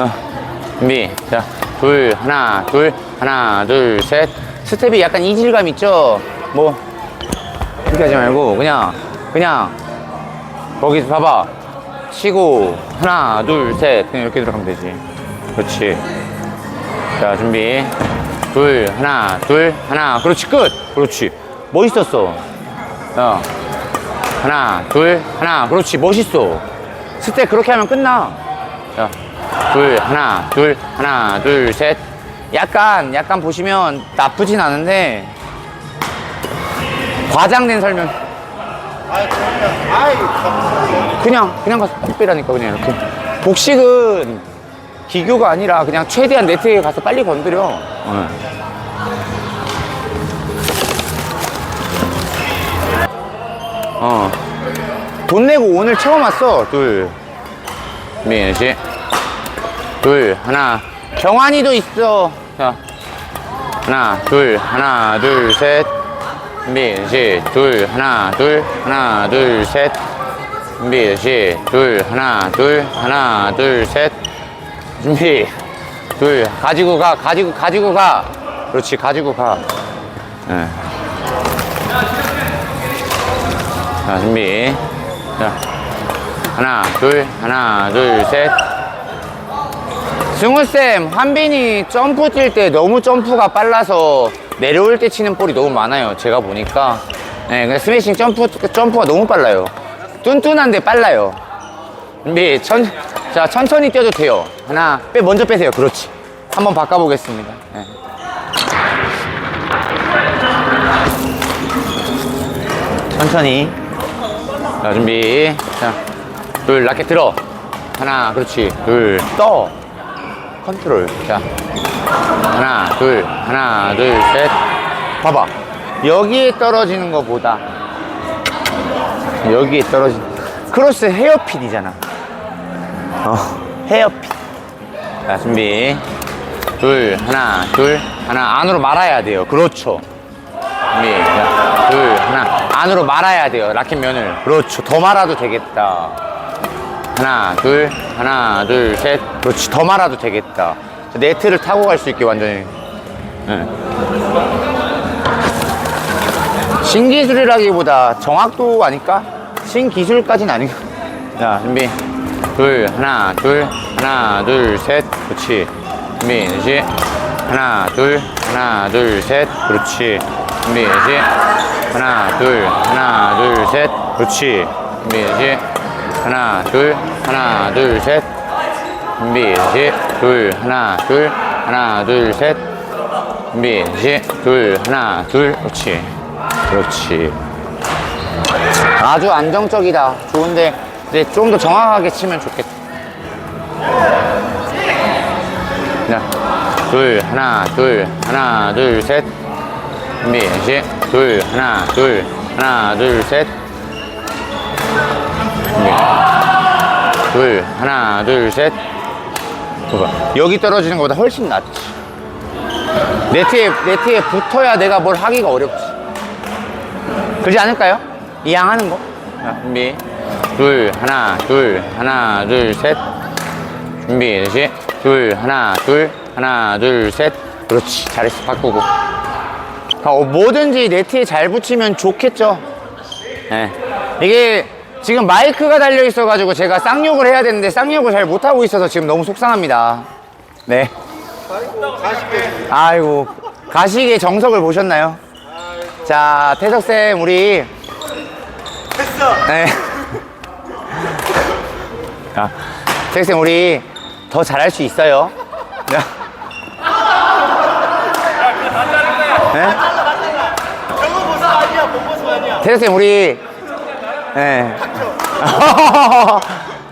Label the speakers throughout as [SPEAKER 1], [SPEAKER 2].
[SPEAKER 1] 어, 준비. 자, 둘, 하나, 둘, 하나, 둘, 셋. 스텝이 약간 이질감 있죠? 뭐, 이렇게 하지 말고, 그냥, 그냥, 거기서 봐봐. 치고, 하나, 둘, 셋. 그냥 이렇게 들어가면 되지. 그렇지. 자, 준비. 둘, 하나, 둘, 하나. 그렇지, 끝. 그렇지. 멋있었어. 야. 하나, 둘, 하나. 그렇지, 멋있어. 스텝 그렇게 하면 끝나. 자, 둘, 하나, 둘, 하나, 둘, 셋. 약간, 약간 보시면 나쁘진 않은데, 과장된 설명. 그냥, 그냥 가서 뚝배라니까, 그냥 이렇게. 복식은 기교가 아니라 그냥 최대한 네트에 가서 빨리 건드려. 어. 어. 돈 내고 오늘 처음 왔어. 둘. 민씨. 둘, 하나. 경환이도 있어. 자. 하나, 둘, 하나, 둘, 셋. 민씨. 둘, 하나, 둘, 하나, 둘, 셋. 준비, 둘, 하나, 둘, 하나, 둘, 셋. 준비. 둘, 가지고 가, 가지고, 가지고 가. 그렇지, 가지고 가. 예. 자, 준비. 자. 하나, 둘, 하나, 둘, 셋. 승우쌤, 한빈이 점프 뛸 때 너무 점프가 빨라서 내려올 때 치는 볼이 너무 많아요. 제가 보니까. 네, 근데 스매싱 점프, 점프가 너무 빨라요. 뚠뚠한데 빨라요. 준비, 천, 자, 천천히 뛰어도 돼요. 하나, 빼, 먼저 빼세요. 그렇지. 한번 바꿔보겠습니다. 네. 천천히. 자, 준비. 자, 둘, 라켓 들어. 하나, 그렇지. 둘, 떠. 컨트롤. 자, 하나, 둘, 하나, 둘, 셋. 봐봐. 여기에 떨어지는 것보다 여기에 떨어진 크로스 헤어핀이잖아. 어, 헤어핀. 자, 준비. 둘, 하나, 둘, 하나. 안으로 말아야 돼요. 그렇죠. 준비. 자, 둘, 하나. 안으로 말아야 돼요. 라켓 면을. 그렇죠. 더 말아도 되겠다. 하나, 둘, 하나, 둘, 셋. 그렇지. 더 말아도 되겠다. 자, 네트를 타고 갈 수 있게 완전히. 예. 신기술이라기보다 정확도 아닐까? 신기술까지는 아닌가? 자, 준비. 둘, 하나, 둘, 하나, 둘, 셋. 그렇지. 준비, 넷이. 하나, 둘, 하나, 둘, 셋. 그렇지. 준비, 넷이. 하나, 둘, 하나, 둘, 셋. 그렇지. 준비, 넷이. 하나, 둘, 하나, 둘, 셋. 준비, 넷이. 둘, 하나, 둘, 하나, 둘, 셋. 준비, 넷이. 둘, 하나, 둘. 그렇지. 그렇지. 아주 안정적이다. 좋은데 이제 좀 더 정확하게 치면 좋겠다. 자, 둘, 하나, 둘, 하나, 둘, 셋. 준비, 시, 둘, 하나, 둘, 하나, 둘, 셋. 준비. 둘, 하나, 둘, 셋. 봐봐. 여기 떨어지는 것보다 훨씬 낫지. 네트에, 네트에 붙어야 내가 뭘 하기가 어렵지. 그러지 않을까요? 이 양 하는 거. 자, 준비. 둘, 하나, 둘, 하나, 둘, 셋. 준비, 다시. 둘, 하나, 둘, 하나, 둘, 셋. 그렇지. 잘했어. 바꾸고. 어, 뭐든지 네트에 잘 붙이면 좋겠죠. 예. 이게 지금 마이크가 달려 있어가지고 제가 쌍욕을 해야 되는데 쌍욕을 잘 못하고 있어서 지금 너무 속상합니다. 네. 아이고. 가식의 정석을 보셨나요? 자, 태석쌤, 우리
[SPEAKER 2] 했어
[SPEAKER 1] 네. 자, 태석쌤, 우리 더 잘할 수 있어요. 네. 네? 태석쌤, 우리, 네.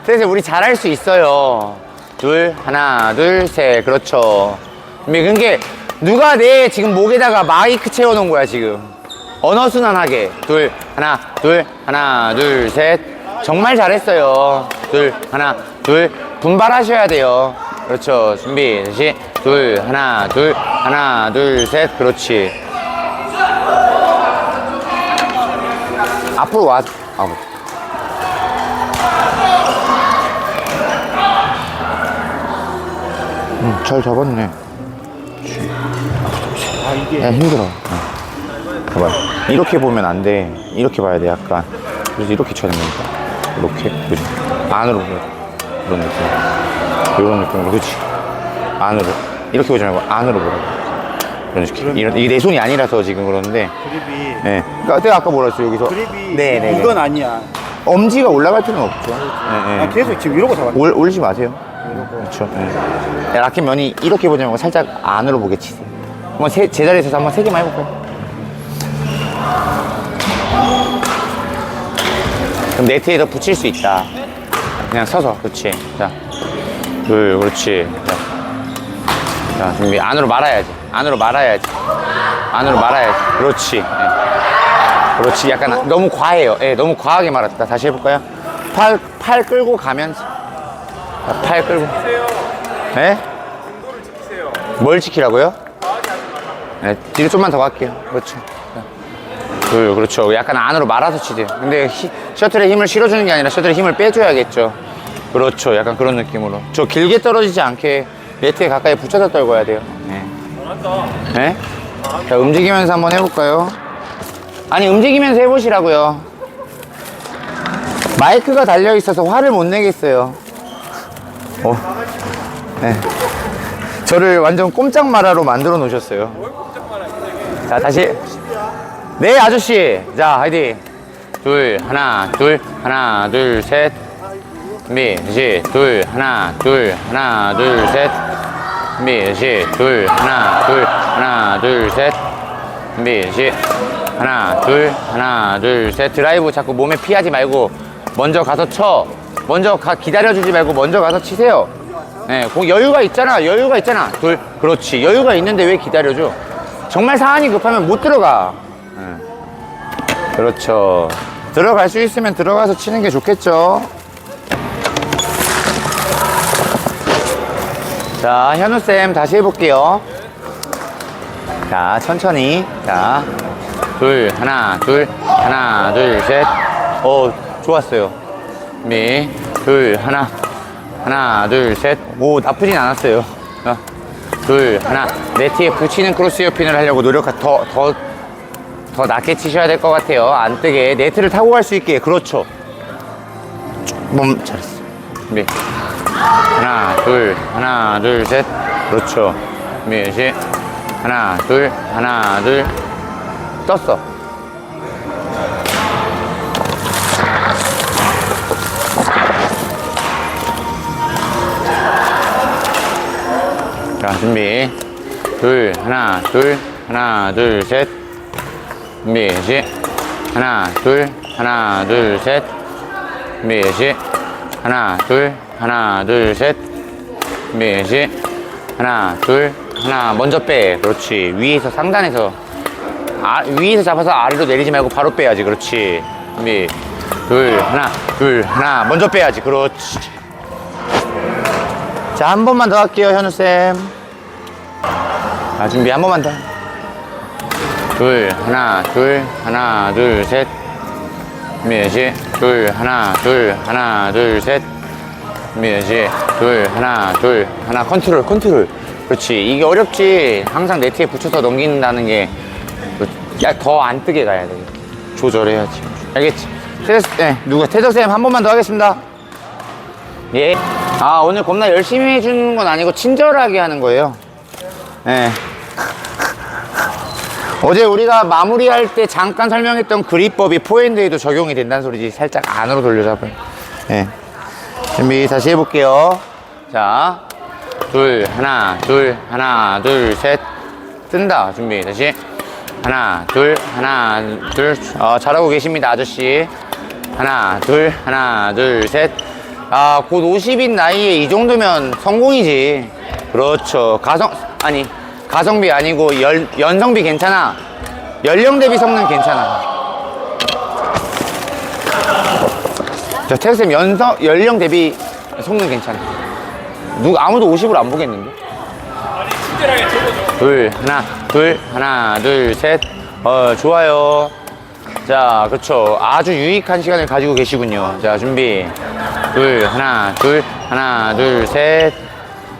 [SPEAKER 1] 태석쌤, 우리 잘할 수 있어요. 둘, 하나, 둘, 셋. 그렇죠. 그게 누가 내 지금 목에다가 마이크 채워놓은 거야, 지금. 언어 순환하게. 둘, 하나, 둘, 하나, 둘, 셋. 정말 잘했어요. 둘, 하나, 둘. 분발하셔야 돼요. 그렇죠. 준비. 다시. 둘, 하나, 둘, 하나, 둘, 셋. 그렇지. 앞으로 와. 아우. 음, 잘 잡았네.
[SPEAKER 2] 아 이게
[SPEAKER 1] 야, 힘들어. 어. 봐봐. 이렇게 보면 안 돼. 이렇게 봐야 돼, 약간. 그래서 이렇게 쳐야 됩니다. 이렇게. 그지? 안으로. 이런 느낌. 이런 느낌으로. 그지? 안으로. 이렇게 보지 말고 안으로 보라고. 이런 식으로. 이런, 이게 내 손이 아니라서 지금 그러는데.
[SPEAKER 2] 그립이
[SPEAKER 1] 예. 그러니까 내가 아까 뭐라 했어, 여기서.
[SPEAKER 2] 그립이
[SPEAKER 1] 네, 네.
[SPEAKER 2] 이건 아니야.
[SPEAKER 1] 엄지가 올라갈 필요는 없죠. 예, 예.
[SPEAKER 2] 아, 계속 지금 이러고 잡았.
[SPEAKER 1] 올, 올리지 마세요. 그렇죠. 예. 야, 라켓 면이 이렇게 말고 살짝 안으로 보게 치세요. 한번 세, 제자리에서 한번 세 개만 해볼까요? 그럼 네트에 더 붙일 수 있다. 그냥 서서, 그렇지. 자, 둘, 그렇지. 자, 자 준비. 안으로 말아야지. 안으로 말아야지. 안으로 말아야지. 그렇지. 예. 그렇지. 약간 너무 과해요. 예, 너무 과하게 말았다. 다시 해볼까요? 팔, 팔 끌고 가면서. 자, 팔 끌고. 네? 뭘 지키라고요? 네, 뒤로 좀만 더 갈게요. 그렇죠. 자, 둘, 그렇죠. 약간 안으로 말아서 치세요. 근데 히- 셔틀에 힘을 실어주는 게 아니라 셔틀에 힘을 빼줘야겠죠. 그렇죠. 약간 그런 느낌으로. 저 길게 떨어지지 않게 네트에 가까이 붙여서 떨궈야 돼요. 네. 네? 자, 움직이면서 한번 해볼까요? 아니, 움직이면서 해보시라고요. 마이크가 달려 있어서 화를 못 내겠어요. 어. 네. 저를 완전 꼼짝 마라로 만들어 놓으셨어요. 자, 다시. 네, 아저씨. 자, 화이팅. 둘, 하나, 둘, 하나, 둘, 셋. 준비. 둘, 하나, 둘, 하나, 둘, 셋. 다시. 둘, 하나, 둘, 하나, 둘, 셋. 준비, 다시. 하나, 둘, 하나, 둘, 셋. 드라이브 자꾸 몸에 피하지 말고 먼저 가서 쳐. 먼저 가, 기다려주지 말고 먼저 가서 치세요. 네, 공 여유가 있잖아. 여유가 있잖아. 둘, 그렇지. 여유가 있는데 왜 기다려줘? 정말 사안이 급하면 못 들어가. 네. 그렇죠. 들어갈 수 있으면 들어가서 치는 게 좋겠죠. 자, 현우쌤 다시 해볼게요. 자, 천천히. 자, 둘, 하나, 둘, 하나, 둘, 셋. 오, 좋았어요. 미, 둘, 하나, 하나, 둘, 셋. 오, 나쁘진 않았어요. 자, 둘, 하나. 네트에 붙이는 크로스 이어핀을 하려고 노력, 더, 더, 더 낮게 치셔야 될 것 같아요. 안 뜨게. 네트를 타고 갈 수 있게. 그렇죠. 몸, 잘했어. 준비. 하나, 둘, 하나, 둘, 셋. 그렇죠. 준비, 시 하나, 둘, 하나, 둘. 떴어. 자, 준비. 둘, 하나, 둘, 하나, 둘, 셋. 준비, 시 하나, 둘, 하나, 둘, 셋. 준비, 시 하나, 둘, 하나, 둘, 셋. 준비, 시 하나, 둘, 하나. 먼저 빼. 그렇지. 위에서 상단에서. 아, 위에서 잡아서 아래로 내리지 말고 바로 빼야지. 그렇지. 준비. 둘, 하나, 둘, 하나. 먼저 빼야지. 그렇지. 자, 한 번만 더 할게요, 현우쌤. 자, 준비 한 번만 더. 둘, 하나, 둘, 하나, 둘, 셋. 준비, 시 둘, 하나, 둘, 하나, 둘, 셋. 준비, 시 둘, 하나, 둘, 하나. 컨트롤, 컨트롤. 그렇지. 이게 어렵지. 항상 네트에 붙여서 넘긴다는 게. 야, 더안 뜨게 가야 돼. 조절해야지. 알겠지? 테드, 네, 누가, 테드쌤 한 번만 더 하겠습니다. 예. 아, 오늘 겁나 열심히 해주는 건 아니고 친절하게 하는 거예요. 예. 어제 우리가 마무리할 때 잠깐 설명했던 그립법이 포핸드에도 적용이 된다는 소리지. 살짝 안으로 돌려잡아요. 예. 준비 다시 해볼게요. 자, 둘, 하나, 둘, 하나, 둘, 셋. 뜬다. 준비 다시. 하나, 둘, 하나, 둘. 어, 잘하고 계십니다, 아저씨. 하나, 둘, 하나, 둘, 셋. 아, 곧 50인 나이에 이 정도면 성공이지. 그렇죠. 가성, 아니, 가성비 아니고 연, 연성비 괜찮아. 연령 대비 성능 괜찮아. 저 태그쌤 연성, 연령 대비 성능 괜찮아. 누구, 아무도 50을 안 보겠는데? 둘, 하나, 둘, 하나, 둘, 셋. 어, 좋아요. 자, 그렇죠. 아주 유익한 시간을 가지고 계시군요. 자, 준비. 둘, 하나, 둘, 하나, 둘, 셋.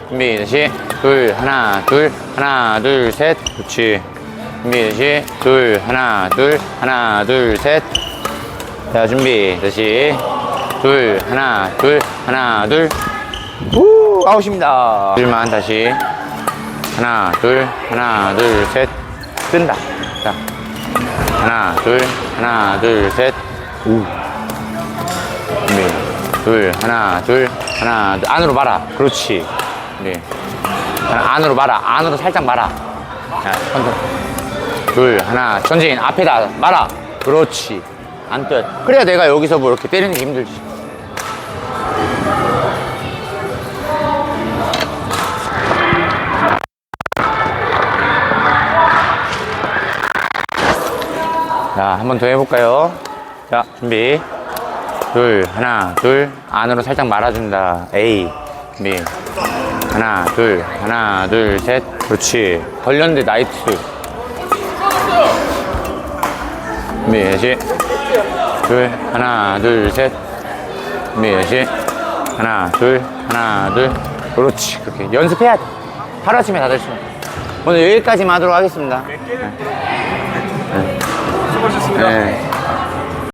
[SPEAKER 1] 준비 다시 둘 하나 둘 하나 둘 셋 그렇지 준비 다시 둘 하나 둘 하나 둘 셋 자 준비 다시 둘 하나 둘 하나 둘 우 아웃입니다. 둘만 다시. 하나 둘 하나 둘 셋. 뜬다. 자. 하나 둘 하나 둘 셋. 우. 준비 둘 하나 둘 하나 둘. 안으로 말아 그렇지. 준비 하나, 안으로 말아 안으로 살짝 말아 자 컨트롤 둘 하나. 전진 앞에다 말아 그렇지. 안뜨 그래야 내가 여기서 뭐 이렇게 때리는 게 힘들지 자, 한 번 더 해볼까요? 자, 준비. 둘, 하나, 둘. 안으로 살짝 말아준다. A. 준비. 하나, 둘, 하나, 둘, 셋. 그렇지. 걸렸는데 나이트. 준비, 다시. 둘, 하나, 둘, 셋. 준비, 다시. 하나, 둘, 하나, 둘. 그렇지. 그렇게 연습해야 돼. 하루아침에 다될 수 있는. 오늘 여기까지만 하도록 하겠습니다.
[SPEAKER 2] 수고하셨습니다.
[SPEAKER 1] 네.